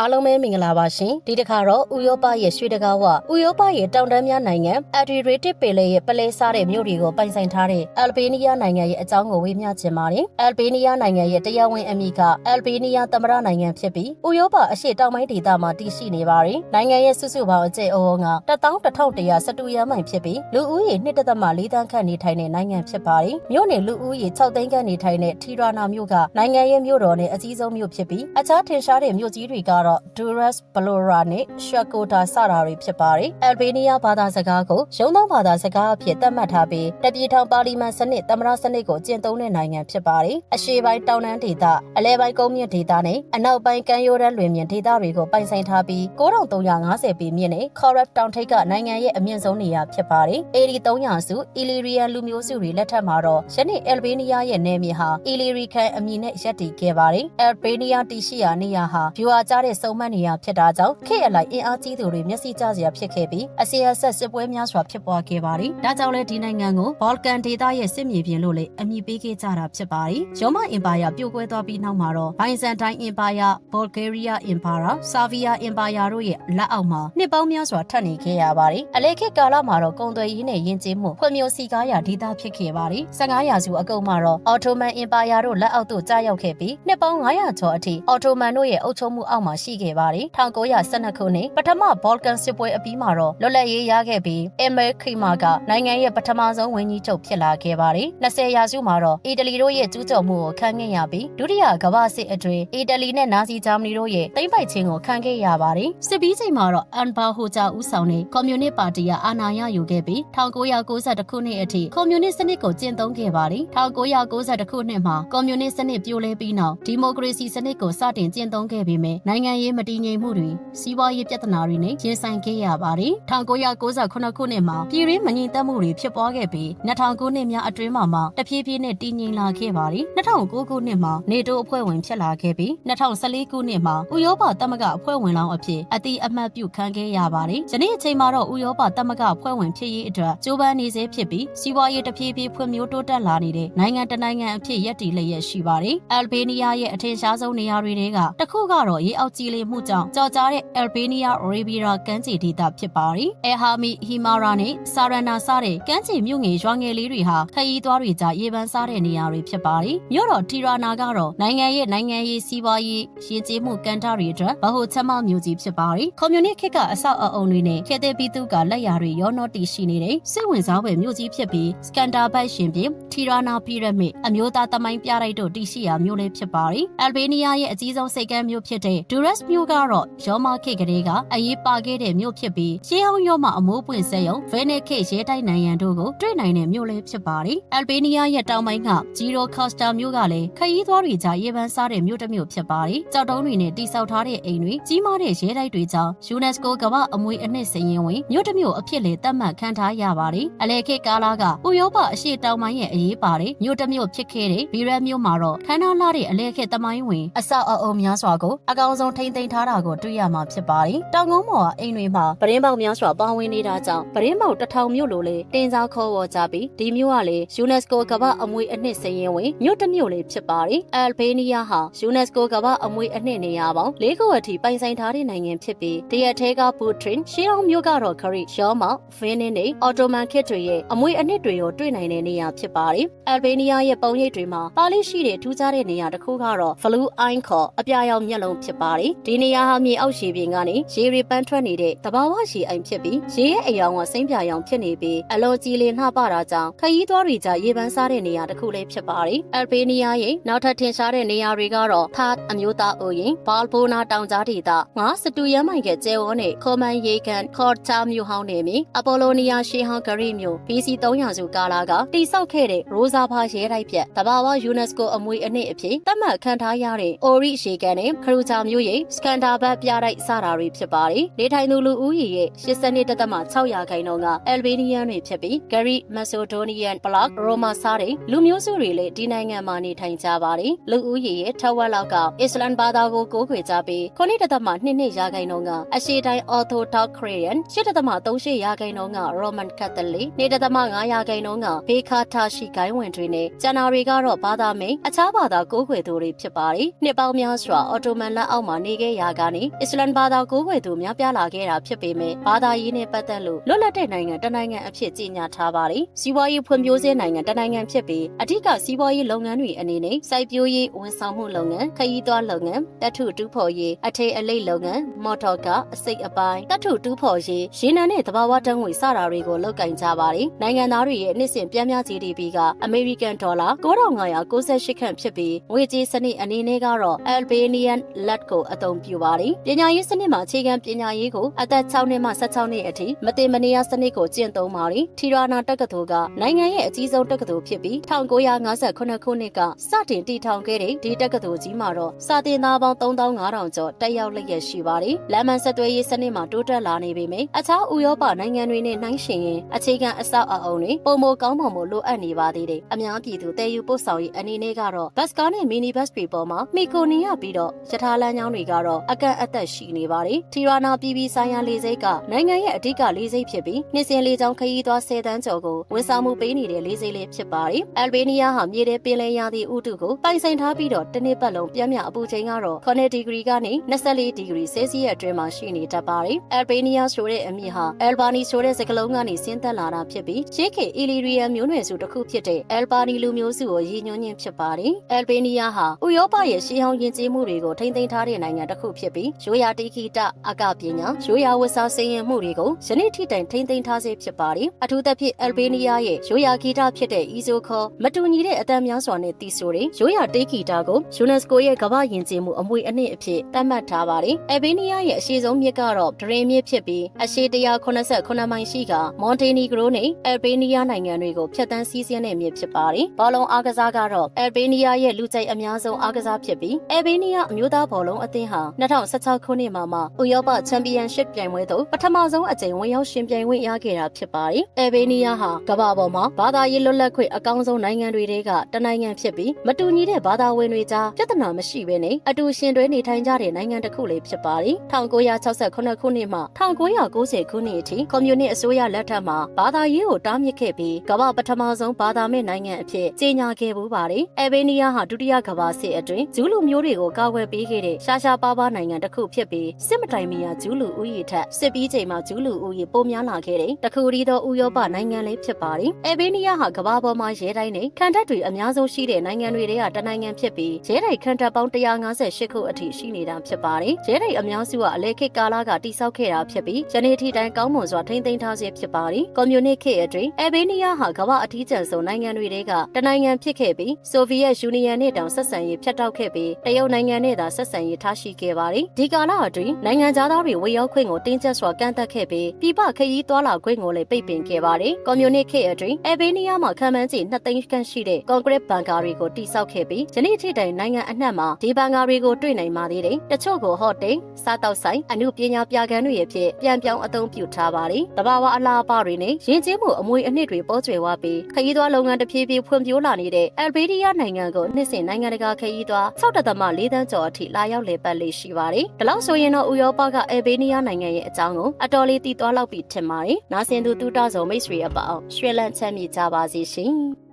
အားလုံးပဲမင်္ဂလာပါရှင်ဒီတစ်ခါတော့ဥရောပရဲ့ရွှေတကားဝဥရောပရဲ့တောင်တန်းများနိုင်ငံ Adriatic ပင်လယ်ရဲ့ပလဲစားတဲ့မြို့တွေကိုပိုင်ဆိုင်ထားတဲ့ Albania နိုင်ငံရဲ့အကြောင်းကိုဝေမျှချင်ပါတယ် Albania နိုင်ငံရဲ့တရားဝင်အမည်က Albania သမ္မတနိုင်ငံဖြစ်ပြီးဥရောပအရှေ့တောင်ပိုင်းဒေသမှာတည်ရှိနေပါတယ်နိုင်ငံရဲ့စုစုပေါင်းအကျယ်အဝန်းက11112ရမိုင်ဖြစ်ပြီးလူဦးရေ1.4တန်းခန့်နေထိုင်တဲ့နိုင်ငံဖြစ်ပါတယ်မြို့နယ်လူဦးရေ6သိန်းခန့်နေထိုင်တဲ့ထီရာနာမြို့ကနိုင်ငံရဲ့မြို့တော်နဲ့အကြီးဆုံးမြို့ဖြစ်ပြီးအခြားထင်ရှားတဲ့မြို့ကြီးတွေကတော့ Duras, Valora နဲ့ Shkotar စတာတွေဖြစ်ပါတယ်။ Albania ဘာသာစကားကိုရုံးသောဘာသာစကားအဖြစ်သတ်မှတ်ထားပြီးတပြည်ထောင်ပါလီမန်စနစ်သမ္မတစနစ်ကိုကျင့်သုံးတဲ့နိုင်ငံဖြစ်ပါတယ်။အရှေ့ပိုင်းတောင်တန်းဒေသအလဲပိုင်းကုန်းမြင့်ဒေသနဲ့အနောက်ပိုင်းကမ်းရိုးတန်းလွင်မြင့်ဒေသတွေကိုပိုင်ဆိုင်ထားပြီး9350ပေမြင့်နဲ့ Correct တောင်ထိပ်ကနိုင်ငံရဲ့အမြင့်ဆုံးနေရာဖြစ်ပါတယ်။ AD 300စု Illyrian လူမျိုးစုတွေလက်ထက်မှာတော့ယနေ့ Albania ရဲ့နယ်မြေဟာ Illyrican အမည်နဲ့ရပ်တည်ခဲ့ပါတယ်။ Albania တည်ရှိရာနေရာဟာဗျူဟာကျတဲ့စုံမက်နေရာဖြစ်တာကြောင့်ခေတ်အလိုက်အင်အားကြီးသူတွေမျက်စိကျစရာဖြစ်ခဲ့ပြီးအစီအဆက်စစ်ပွဲများစွာဖြစ်ပွားခဲ့ပါတယ်။ဒါကြောင့်လည်းဒီနိုင်ငံကို Balkan ဒေသရဲ့စစ်မြေပြင်လို့လည်းအမည်ပေးခဲ့ကြတာဖြစ်ပါတယ်။ရောမအင်ပါယာပြိုကွဲသွားပြီးနောက်မှာတော့ Byzantine Empire, Bulgaria Empire, Servia Empire တို့ရဲ့လက်အောက်မှာနှစ်ပေါင်းများစွာထပ်နေခဲ့ရပါတယ်။အလေခေတ်ကာလမှာတော့ကုန်သွယ်ရေးနဲ့ယဉ်ကျေးမှုဖွံ့ဖြိုးစီကားရာဒေသဖြစ်ခဲ့ပါတယ်။15ရာစုအကုန်မှာတော့ Ottoman Empire တို့လက်အောက်သို့ကြာရောက်ခဲ့ပြီးနှစ်ပေါင်း900ကျော်အထိ Ottoman တို့ရဲ့အုပ်ချုပ်မှုအောက်မှာရှိခဲ့ပါတယ်။1912ခုနှစ်ပထမ Balkan စစ်ပွဲအပြီးမှာတော့လွတ်လပ်ရေးရခဲ့ပြီး Emir Kima ကနိုင်ငံရဲ့ပထမဆုံးဝန်ကြီးချုပ်ဖြစ်လာခဲ့ပါတယ်။20ရာစုမှာတော့အီတလီတို့ရဲ့ကျူးကျော်မှုကိုခံခဲ့ရပြီးဒုတိယကမ္ဘာစစ်အတွင်းအီတလီနဲ့နာဇီဂျာမနီတို့ရဲ့သိမ်းပိုက်ခြင်းကိုခံခဲ့ရပါတယ်။စစ်ပြီးချိန်မှာတော့အန်ဘာဟိုဂျာဦးဆောင်တဲ့ကွန်မြူနစ်ပါတီကအာဏာရယူခဲ့ပြီး1992ခုနှစ်အထိကွန်မြူနစ်စနစ်ကိုကျင့်သုံးခဲ့ပါတယ်။1992ခုနှစ်မှာကွန်မြူနစ်စနစ်ပြိုလဲပြီးနောက်ဒီမိုကရေစီစနစ်ကိုစတင်ကျင့်သုံးခဲ့ပေမဲ့နိုင်ငံရေးမတည်ငြိမ်မှုတွေစီးပွားရေးပြဿနာတွေနဲ့ရင်ဆိုင်ခဲ့ရပါတယ်။1998ခုနှစ်မှာပြည်ရင်းမငြိမ်သက်မှုတွေဖြစ်ပွားခဲ့ပြီး2000ခုနှစ်များအတွင်းမှာမှတဖြည်းဖြည်းနဲ့တည်ငြိမ်လာခဲ့ပါတယ်။2009ခုနှစ်မှာနေတိုးအဖွဲ့ဝင်ဖြစ်လာခဲ့ပြီး2014ခုနှစ်မှာဥရောပသမဂ္ဂအဖွဲ့ဝင်လောင်းအဖြစ်အတိအမှတ်ပြုခံခဲ့ရပါတယ်။ယနေ့အချိန်မှာတော့ဥရောပသမဂ္ဂအဖွဲ့ဝင်ဖြစ်ရေးအတွက်ကြိုးပမ်းနေစေဖြစ်ပြီးစီးပွားရေးတဖြည်းဖြည်းဖွံ့ဖြိုးတိုးတက်လာနေတဲ့နိုင်ငံတစ်နိုင်ငံအဖြစ်ရပ်တည်လျက်ရှိပါတယ်။ Albania ရဲ့အထင်ရှားဆုံးနေရာတွေထဲကတစ်ခုကတော့ရေအောက်ကြီးလေးမှုကြောင့်ကြော်ကြားတဲ့ Albania Riviera ကမ်းခြေဒေသဖြစ်ပါတယ်။ Ehami, Himara နဲ့ Sarana စတဲ့ကမ်းခြေမြို့ငယ်ရွာငယ်လေးတွေဟာခရီးသွားတွေကြားရေပန်းစားတဲ့နေရာတွေဖြစ်ပါတယ်။မြို့တော် Tirana ကတော့နိုင်ငံရဲ့နိုင်ငံရေးစီးပွားရေးရင်းကျေးမှုကန်တာတွေအတွက်ဗဟိုချက်မမြို့ကြီးဖြစ်ပါတယ်။ကွန်မြူနစ်ခေတ်ကအဆောက်အအုံတွေနဲ့ခေတ်သစ်ပြည်သူကလက်ရာတွေရောနှောတည်ရှိနေတဲ့စိတ်ဝင်စားဖွယ်မြို့ကြီးဖြစ်ပြီးစကန်တာဘတ်ရှင်ပြင် Tirana Pyramid အမျိုးသားသမိုင်းပြတိုက်တို့တည်ရှိရာမြို့လေးဖြစ်ပါတယ်။ Albania ရဲ့အကြီးဆုံးစိတ်ကမ်းမြို့ဖြစ်တဲ့ Durrës မြို့ကတော့ရောမခေတ်ကလေးကအရေးပါခဲ့တဲ့မြို့ဖြစ်ပြီးရှေးဟောင်းရောမအမိုးပွင့်စက်ရုံဗေနစ်ခေတ်ရဲတိုက်နိုင်ငံတို့ကိုတွေ့နိုင်တဲ့မြို့လေးဖြစ်ပါတယ်။ Albania ရဲ့တောင်ပိုင်းက Giro Costa မြို့ကလည်းခရီးသွားတွေကြားရေပန်းစားတဲ့မြို့တစ်မြို့ဖြစ်ပါတယ်။ကြောက်တုံးတွေနဲ့တိစောက်ထားတဲ့အိမ်တွေကြီးမားတဲ့ရဲတိုက်တွေကြောင့် UNESCO ကမ္ဘာအမွေအနှစ်စရင်ဝင်မြို့တစ်မြို့အဖြစ်လေသတ်မှတ်ခံထားရပါတယ်။အလဲခေတ်ကာလကဥရောပအရှေ့တောင်ပိုင်းရဲ့အရေးပါတယ်မြို့တစ်မြို့ဖြစ်ခဲ့တဲ့ဗီရက်မြို့မှာတော့ခန်းနာလာတဲ့အလဲခေတ်သမိုင်းဝင်အဆောက်အအုံများစွာကိုအကောင်ဆုံးထိမ့်သိမ်းထားတာကိုတွေ့ရမှာဖြစ်ပါတယ်။တောင်ကုန်းပေါ်ကအိမ်တွေမှာပရင်းပေါက်များစွာပါဝင်နေတာကြောင့်ပရင်းပေါက်တစ်ထောင်မြို့လိုလေတင်စားခေါ်ဝေါ်ကြပြီးဒီမြို့ကလေ UNESCO ကမ္ဘာအမွေအနှစ်စရင်ဝင်မြို့တစ်မြို့လေးဖြစ်ပါတယ်။ Albania ဟာ UNESCO ကမ္ဘာအမွေအနှစ်နေရာပေါင်း၄ခုအထိပိုင်ဆိုင်ထားတဲ့နိုင်ငံဖြစ်ပြီးတရက်ထဲက Putrin ရှေးအောင်မြို့ကတော့ခရီရောမဗင်းင်းနဲ့အော်တိုမန်ခေတ်တွေရဲ့အမွေအနှစ်တွေကိုတွေ့နိုင်တဲ့နေရာဖြစ်ပါတယ်။ Albania ရဲ့ပုံရိပ်တွေမှာပါဠိရှိတဲ့ထူးခြားတဲ့နေရာတစ်ခုကတော့ Blue Eye ခေါ်အပြာရောင်မျက်လုံးဖြစ်ပါတယ်။ဒီနေရာဟာမြေအောက်ရေပြင်ကနေရေတွေပန်းထွက်နေတဲ့တဘာဝရေအိမ်ဖြစ်ပြီးရေရဲ့အယောင်ကစိမ့်ပြာရောင်ဖြစ်နေပြီးအလွန်ကြည်လင်နှပတာကြောင့်ခရီးသွားတွေကြားရေပန်းစားတဲ့နေရာတစ်ခုလေးဖြစ်ပါတယ်။ Albania ရဲ့နောက်ထပ်ထင်ရှားတဲ့နေရာတွေကတော့ Thad အမျိုးသားအိုရင်ဘာလ်ဘိုနာတောင်ကြားဒေသငါစတူရမ်းမိုင်ကကျဲဝေါနဲ့ခေါ်မန်ရေကန်ခေါ်ချာမြို့ဟောင်းနေမီအပိုလိုနီယာရှေးဟောင်းဂရိမြို့ BC 300စုကာလာကတိဆောက်ခဲ့တဲ့ရိုဇာဖာရဲတိုက်ပြက်တဘာဝ UNESCO အမွေအနှစ်အဖြစ်သတ်မှတ်ခံထားရတဲ့အိုရီရှေကန်နဲ့ခရူချာမြို့ရဲ့စကန်ဒါဘတ်ပြတိုက်စတာတွေဖြစ်ပါတယ်။နေထိုင်သူလူဦးရေရဲ့82.6ရာခိုင်နှုန်းက Albanian တွေဖြစ်ပြီးဂရိ Macedonian, Black, Roma စတဲ့လူမျိုးစုတွေလည်းဒီနိုင်ငံမှာနေထိုင်ကြပါတယ်။လူဦးရေရဲ့ထက်ဝက်လောက်ကအစ္စလမ်ဘာသာကိုကိုးကွယ်ကြပြီး9.2ရာခိုင်နှုန်းကအရှေ့တိုင်း Orthodox Christian 8.38ရာခိုင်နှုန်းက Roman Catholic 2.5ရာခိုင်နှုန်းကဘေခါတာရှိဂိုင်းဝင်တွေနဲ့ကျန်တာတွေကတော့ဘာသာမိန်အခြားဘာသာကိုးကွယ်သူတွေဖြစ်ပါတယ်။နှစ်ပေါင်းများစွာအော်တိုမန်လက်အောက်မှာနေခဲ့ရာကနေအစ္စလမ်ဘာသာကိုးကွယ်သူများပြားလာခဲ့တာဖြစ်ပေမဲ့ဘာသာရေးနဲ့ပတ်သက်လို့လွတ်လပ်တဲ့နိုင်ငံတစ်နိုင်ငံအဖြစ်ကြီးညာထားပါတယ်။စီးပွားရေးဖွံ့ဖြိုးဆဲနိုင်ငံတစ်နိုင်ငံဖြစ်ပြီးအထူးကစီးပွားရေးလုပ်ငန်းတွေအနေနဲ့စိုက်ပျိုးရေးဝန်ဆောင်မှုလုပ်ငန်းခရီးသွားလုပ်ငန်းတထုတူးဖော်ရေးအထည်အလိပ်လုပ်ငန်းမော်တော်ကားအစိတ်အပိုင်းတထုတူးဖော်ရေးရေနံနဲ့သဘာဝတန်းငွေစတာတွေကိုလုပ်ကင်ကြပါတယ်။နိုင်ငံသားတွေရဲ့နှစ်စဉ်ပြင်းပြ GDP ကအမေရိကန်ဒေါ်လာ9598ခန့်ဖြစ်ပြီးငွေကြေးစနစ်အနေနဲ့ကတော့ Albanian Lat ကိုအသုံးပြုပါတယ်။ပညာရေးစနစ်မှာအခြေခံပညာရေးကိုအသက်6နှစ်မှ16နှစ်အထိမတင်မနေရစနစ်ကိုကျင့်သုံးပါတယ်။ထီရာနာတက္ကသိုလ်ကနိုင်ငံရဲ့အကြီးဆုံးတက္ကသိုလ်ဖြစ်ပြီး1958ခုနှစ်ကစတင်တည်ထောင်ခဲ့တဲ့ဒီတက္ကသိုလ်ကြီးမှာတော့စာသင်သားပေါင်း3500ကျော်တက်ရောက်လျက်ရှိပါတယ်။လမ်းမဆက်သွယ်ရေးစနစ်မှာတိုးတက်လာနေပေမယ့်အခြားဥရောပနိုင်ငံတွေနဲ့နှိုင်းယှဉ်ရင်အခြေခံအဆောက်အအုံတွေပုံမကောင်းပုံမလိုအပ်နေပါသေးတယ်။အများပြည်သူတည်ယူပို့ဆောင်ရေးအနေနဲ့ကတော့ဘတ်စကားနဲ့မီနီဘတ်တွေပေါ်မှာမိကိုနေရပြီးတော့ရထားလမ်းကြောင်းတွေကတော့အကန့်အသတ်ရှိနေပါတယ်။ထီရာနာပြည်ပြည်ဆိုင်ရာလေဆိပ်ကနိုင်ငံရဲ့အဓိကလေဆိပ်ဖြစ်ပြီးနှစ်စဉ်လေကြောင်းခရီးသွား10တန်းကျော်ကိုဝန်ဆောင်မှုပေးနေတဲ့လေဆိပ်လေးဖြစ်ပါတယ်။အယ်ဘေးနီးယားဟာမြေထဲပင်လယ်ရာသီဥတုကိုပိုင်ဆိုင်ထားပြီးတော့တစ်နှစ်ပတ်လုံးပြင်းပြအပူချိန်ကတော့9ဒီဂရီကနေ24ဒီဂရီဆဲလ်စီယပ်အတွင်းမှာရှိနေတတ်ပါတယ်။အယ်ဘေးနီးယားဆိုတဲ့အမည်ဟာအယ်ဘာနီဆိုတဲ့စကားလုံးကနေဆင်းသက်လာတာဖြစ်ပြီးရှေးခေတ်အီလီရီယန်မျိုးနွယ်စုတစ်ခုဖြစ်တဲ့အယ်ဘာနီလူမျိုးစုကိုရည်ညွှန်းခြင်းဖြစ်ပါတယ်။အယ်ဘေးနီးယားဟာဥရောပရဲ့ရှေးဟောင်းယဉ်ကျေးမှုတွေကိုထိန်းသိမ်းထားတဲ့နိုင်ငံတစ်ခုဖြစ်ပြီးရိုးရာတိခိတအကပညာရိုးရာဝတ်စားစင်ရင်မှုတွေကိုယနေ့ထိတိုင်ထိန်းသိမ်းထားစေဖြစ်ပါတယ်။အထူးသဖြင့်အယ်ဘေးနီးယားရဲ့ရိုးရာဂီတဖြစ်တဲ့အီဇိုခေါ်မတူညီတဲ့အတန်များစွာနဲ့တီးဆိုတဲ့ရိုးရာတေးဂီတကိုယူနက်စကိုရဲ့ကမ္ဘာယဉ်ကျေးမှုအမွေအနှစ်အဖြစ်သတ်မှတ်ထားပါတယ်။အယ်ဘေးနီးယားရဲ့အရှိဆုံးမြစ်ကတော့ဒရင်မြစ်ဖြစ်ပြီးအရှိ189မိုင်ရှိကမွန်တေနီဂရိုနဲ့အယ်ဘေးနီးယားနိုင်ငံတွေကိုဖျက်ဆီးစီးဆင်းတဲ့မြစ်ဖြစ်ပါတယ်။ဘောလုံးအားကစားကတော့အယ်ဘေးနီးယားရဲ့လူကြိုက်အများဆုံးအားကစားဖြစ်ပြီးအယ်ဘေးနီးယားအမျိုးသားဘောလုံးအသင်းဟာ2016ခုနှစ်မှာမှဥရောပချန်ပီယံရှစ်ပြိုင်ပွဲသို့ပထမဆုံးအကြိမ်ဝင်ရောက်ရှင်ပြိုင်ခွင့်ရခဲ့တာဖြစ်ပါတယ်။အယ်ဘေးနီးယားဟာကမ္ဘာပေါ်မှာဘာသာရေးလွတ်လပ်ခွင့်အကောင်းဆုံးနိုင်ငံတွေထဲကတနိုင်ငံဖြစ်ပြီးမတူညီတဲ့ဘာသာဝင်တွေကြားပြဿနာမရှိဘဲနဲ့အတူရှင်တွဲနေထိုင်ကြတဲ့နိုင်ငံတစ်ခုလေးဖြစ်ပါတယ်။1968ခုနှစ်မှ1990ခုနှစ်အထိကွန်မြူနစ်အစိုးရလက်ထက်မှာဘာသာရေးကိုတားမြစ်ခဲ့ပြီးကမ္ဘာပထမဆုံးဘာသာမဲ့နိုင်ငံအဖြစ်ကြေညာခဲ့ပူပါတယ်။အယ်ဘေးနီးယားဟာဒုတိယကမ္ဘာစစ်အတွင်းဂျူးလူမျိုးတွေကိုကာကွယ်ပေးခဲ့တဲ့ရှားရှားပါးပါးနိုင်ငံတစ်ခုဖြစ်ပြီးစစ်မတိုင်မီယာဂျူးလူဦးရေထက်စစ်ပြီးချိန်မှာဂျူးလူဦးရေပိုများလာခဲ့တဲ့တခုတည်းသောဥရောပနိုင်ငံလေးဖြစ်ပါတယ်။အယ်ဘေးနီးယားဟာကမ္ဘာပေါ်မှာရဲတိုင်းနဲ့ခံတပ်တွေအများဆုံးရှိတဲ့နိုင်ငံတွေထဲကတနိုင်ငံဖြစ်ပြီးရဲတိုက်ခံတပ်ပေါင်း158ခုအထိရှိနေတာဖြစ်ပါတယ်။ရဲတိုက်အများစုကအလေခေတ်ကာလကတိစောက်ခဲ့တာဖြစ်ပြီးယနေ့ထိတိုင်ကောင်းမွန်စွာထိန်းသိမ်းထားဆဲဖြစ်ပါတယ်။ကွန်မြူနစ်ခေတ်အတွင်းအယ်ဘေးနီးယားဟာကမ္ဘာအထီးကျန်ဆုံးနိုင်ငံတွေထဲကတနိုင်ငံဖြစ်ခဲ့ပြီးဆိုဗီယက်ယူနီယံနဲ့တောင်ဆက်ဆံရေးဖြတ်တောက်ခဲ့ပြီးတရုတ်နိုင်ငံနဲ့သာဆက်ဆံရေးထားရှိခဲ့ပါတယ်။ဒီကာလအတွင်းနိုင်ငံသားတွေဝေရောက်ခွင့်ကိုတင်းကျပ်စွာကန့်သတ်ခဲ့ပြီးပြည်ပခရီးသွားလာခွင့်ကိုလည်းပိတ်ပင်ခဲ့ပါတယ်။ကွန်မြူနစ်ခေတ်အတွင်းအယ်ဘေးနီးယားမှာခံမှန်းခြေ2သိန်းခန့်ရှိတဲ့ကွန်ကရစ်ဘန်ကာတွေကိုတိစောက်ခဲ့ပြီးယနေ့ထိတိုင်နိုင်ငံအနှံ့မှာဒီဘန်ကာတွေကိုတွေ့နိုင်ပါသေးတယ်။တချို့ကိုဟော့တိန်စားတောက်ဆိုင်အမှုပညာပြကန်းတွေအဖြစ်ပြန်ပြောင်းအသုံးပြုထားပါတယ်။တဘာဝအလားအပတွေနဲ့ရင်းကျင်းမှုအမွေအနှစ်တွေပေါ်ကျွယ်ဝပြီးခရီးသွားလုပ်ငန်းတစ်ပြေးပြေးဖွံ့ဖြိုးလာနေတဲ့အယ်ဘေးနီးယားနိုင်ငံကိုနှစ်စဉ်နိုင်ငံတကာခရီးသွား6.4တန်းကျော်အထိလာရောက်လည်ပတ်လေရှိပါတယ်။ဒါလို့ဆိုရင်တော့ဥရောပကအယ်ဘေးနီးယားနိုင်ငံရဲ့အကြောင်းကိုအတော်လေးသိသွားလောက်ပြီထင်ပါတယ်။နာဆင်သူတူတာဆောင်မိတ်ဆွေအပေါင်းရွှေလန့်ချမ်းမြေကြပါစေရှင်။